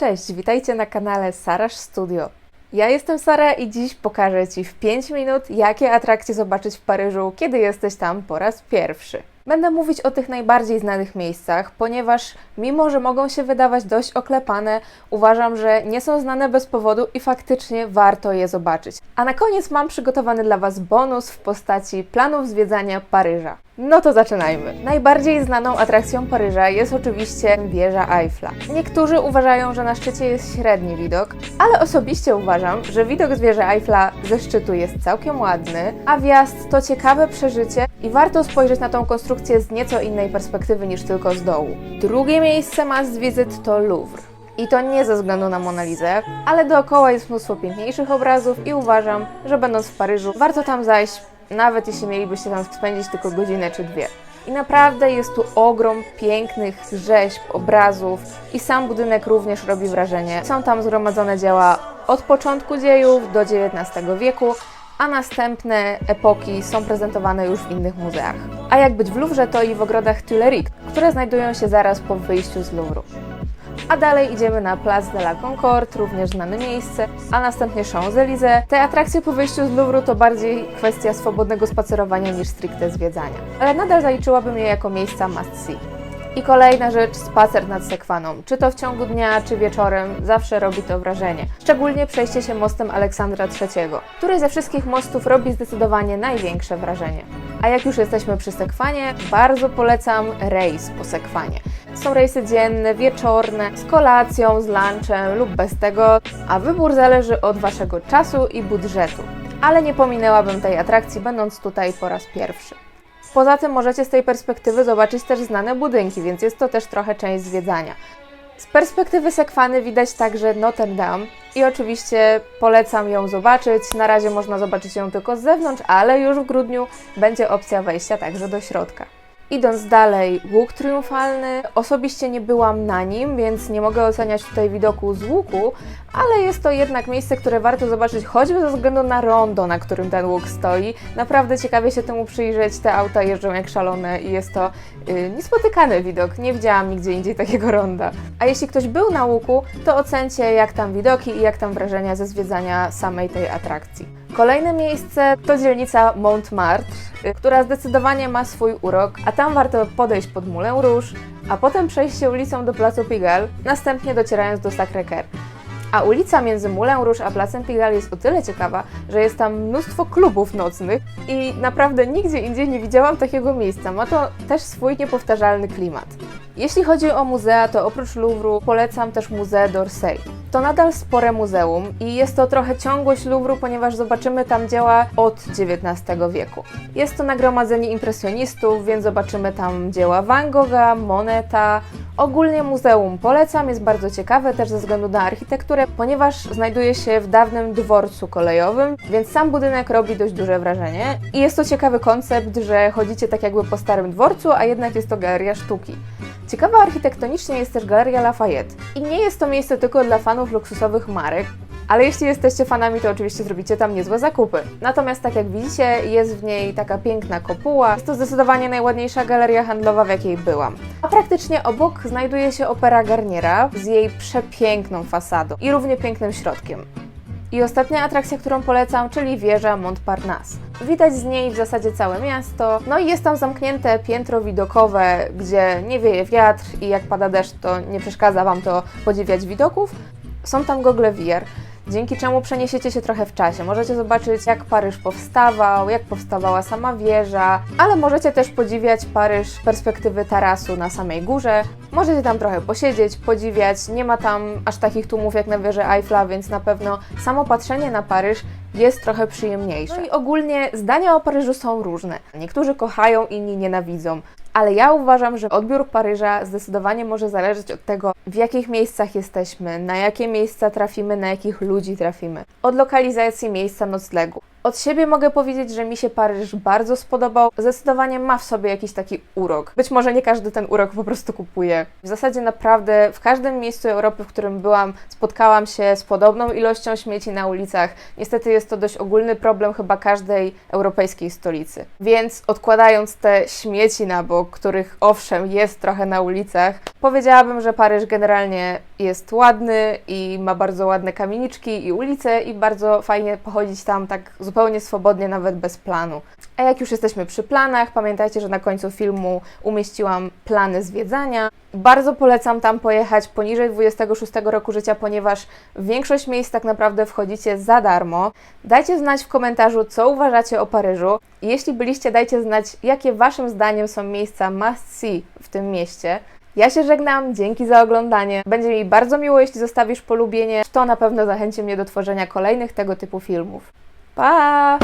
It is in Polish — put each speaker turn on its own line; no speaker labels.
Cześć, witajcie na kanale Sarasz Studio. Ja jestem Sara i dziś pokażę Ci w 5 minut, jakie atrakcje zobaczyć w Paryżu, kiedy jesteś tam po raz pierwszy. Będę mówić o tych najbardziej znanych miejscach, ponieważ mimo, że mogą się wydawać dość oklepane, uważam, że nie są znane bez powodu i faktycznie warto je zobaczyć. A na koniec mam przygotowany dla Was bonus w postaci planów zwiedzania Paryża. No to zaczynajmy. Najbardziej znaną atrakcją Paryża jest oczywiście wieża Eiffla. Niektórzy uważają, że na szczycie jest średni widok, ale osobiście uważam, że widok z wieży Eiffla ze szczytu jest całkiem ładny, a wjazd to ciekawe przeżycie i warto spojrzeć na tą konstrukcję z nieco innej perspektywy niż tylko z dołu. Drugie miejsce must visit to Louvre. I to nie ze względu na Monalizę, ale dookoła jest mnóstwo piękniejszych obrazów i uważam, że będąc w Paryżu warto tam zajść, nawet jeśli mielibyście tam spędzić tylko godzinę czy dwie. I naprawdę jest tu ogrom pięknych rzeźb, obrazów i sam budynek również robi wrażenie. Są tam zgromadzone dzieła od początku dziejów do XIX wieku, a następne epoki są prezentowane już w innych muzeach. A jak być w Louvre, to i w ogrodach Tuileries, które znajdują się zaraz po wyjściu z Louvru. A dalej idziemy na Place de la Concorde, również znane miejsce, a następnie Champs-Élysées. Te atrakcje po wyjściu z Louvru to bardziej kwestia swobodnego spacerowania niż stricte zwiedzania. Ale nadal zaliczyłabym je jako miejsca must see. I kolejna rzecz, spacer nad Sekwaną. Czy to w ciągu dnia, czy wieczorem, zawsze robi to wrażenie. Szczególnie przejście się mostem Aleksandra III, który ze wszystkich mostów robi zdecydowanie największe wrażenie. A jak już jesteśmy przy Sekwanie, bardzo polecam rejs po Sekwanie. Są rejsy dzienne, wieczorne, z kolacją, z lunchem lub bez tego, a wybór zależy od Waszego czasu i budżetu. Ale nie pominęłabym tej atrakcji, będąc tutaj po raz pierwszy. Poza tym możecie z tej perspektywy zobaczyć też znane budynki, więc jest to też trochę część zwiedzania. Z perspektywy Sekwany widać także Notre Dame i oczywiście polecam ją zobaczyć. Na razie można zobaczyć ją tylko z zewnątrz, ale już w grudniu będzie opcja wejścia także do środka. Idąc dalej, łuk triumfalny. Osobiście nie byłam na nim, więc nie mogę oceniać tutaj widoku z łuku, ale jest to jednak miejsce, które warto zobaczyć choćby ze względu na rondo, na którym ten łuk stoi. Naprawdę ciekawie się temu przyjrzeć. Te auta jeżdżą jak szalone i jest to yy, niespotykany widok. Nie widziałam nigdzie indziej takiego ronda. A jeśli ktoś był na łuku, to ocencie jak tam widoki i jak tam wrażenia ze zwiedzania samej tej atrakcji. Kolejne miejsce to dzielnica Montmartre, y, która zdecydowanie ma swój urok, a tam warto podejść pod Moulin Rouge, a potem przejść się ulicą do Placu Pigalle, następnie docierając do Sacré-Cœur. A ulica między Moulin Rouge a Placem Pigalle jest o tyle ciekawa, że jest tam mnóstwo klubów nocnych i naprawdę nigdzie indziej nie widziałam takiego miejsca. Ma to też swój niepowtarzalny klimat. Jeśli chodzi o muzea, to oprócz Louvru polecam też Muzeum d'Orsay. To nadal spore muzeum i jest to trochę ciągłość Louvru, ponieważ zobaczymy tam dzieła od XIX wieku. Jest to nagromadzenie impresjonistów, więc zobaczymy tam dzieła Van Gogha, Moneta. Ogólnie muzeum polecam, jest bardzo ciekawe też ze względu na architekturę, ponieważ znajduje się w dawnym dworcu kolejowym, więc sam budynek robi dość duże wrażenie. I jest to ciekawy koncept, że chodzicie tak jakby po starym dworcu, a jednak jest to galeria sztuki. Ciekawa architektonicznie jest też Galeria Lafayette. I nie jest to miejsce tylko dla fanów luksusowych marek, ale jeśli jesteście fanami, to oczywiście zrobicie tam niezłe zakupy. Natomiast tak jak widzicie, jest w niej taka piękna kopuła. Jest to zdecydowanie najładniejsza galeria handlowa, w jakiej byłam. A praktycznie obok znajduje się Opera Garniera z jej przepiękną fasadą i równie pięknym środkiem. I ostatnia atrakcja, którą polecam, czyli wieża Montparnasse. Widać z niej w zasadzie całe miasto, no i jest tam zamknięte piętro widokowe, gdzie nie wieje wiatr i jak pada deszcz, to nie przeszkadza Wam to podziwiać widoków. Są tam gogle VR, dzięki czemu przeniesiecie się trochę w czasie. Możecie zobaczyć, jak Paryż powstawał, jak powstawała sama wieża, ale możecie też podziwiać Paryż z perspektywy tarasu na samej górze. Możecie tam trochę posiedzieć, podziwiać. Nie ma tam aż takich tłumów jak na wieży Eiffla, więc na pewno samo patrzenie na Paryż jest trochę przyjemniejsze. No i ogólnie zdania o Paryżu są różne. Niektórzy kochają, inni nienawidzą. Ale ja uważam, że odbiór Paryża zdecydowanie może zależeć od tego, w jakich miejscach jesteśmy, na jakie miejsca trafimy, na jakich ludzi trafimy. Od lokalizacji miejsca noclegu. Od siebie mogę powiedzieć, że mi się Paryż bardzo spodobał. Zdecydowanie ma w sobie jakiś taki urok. Być może nie każdy ten urok po prostu kupuje. W zasadzie naprawdę w każdym miejscu Europy, w którym byłam, spotkałam się z podobną ilością śmieci na ulicach. Niestety jest to dość ogólny problem chyba każdej europejskiej stolicy. Więc odkładając te śmieci na bok, których owszem jest trochę na ulicach, powiedziałabym, że Paryż generalnie jest ładny i ma bardzo ładne kamieniczki i ulice i bardzo fajnie pochodzić tam tak zupełnie swobodnie, nawet bez planu. A jak już jesteśmy przy planach, pamiętajcie, że na końcu filmu umieściłam plany zwiedzania. Bardzo polecam tam pojechać poniżej 26 roku życia, ponieważ większość miejsc tak naprawdę wchodzicie za darmo. Dajcie znać w komentarzu, co uważacie o Paryżu. Jeśli byliście, dajcie znać, jakie Waszym zdaniem są miejsca must see w tym mieście. Ja się żegnam, dzięki za oglądanie. Będzie mi bardzo miło, jeśli zostawisz polubienie. To na pewno zachęci mnie do tworzenia kolejnych tego typu filmów. Pa!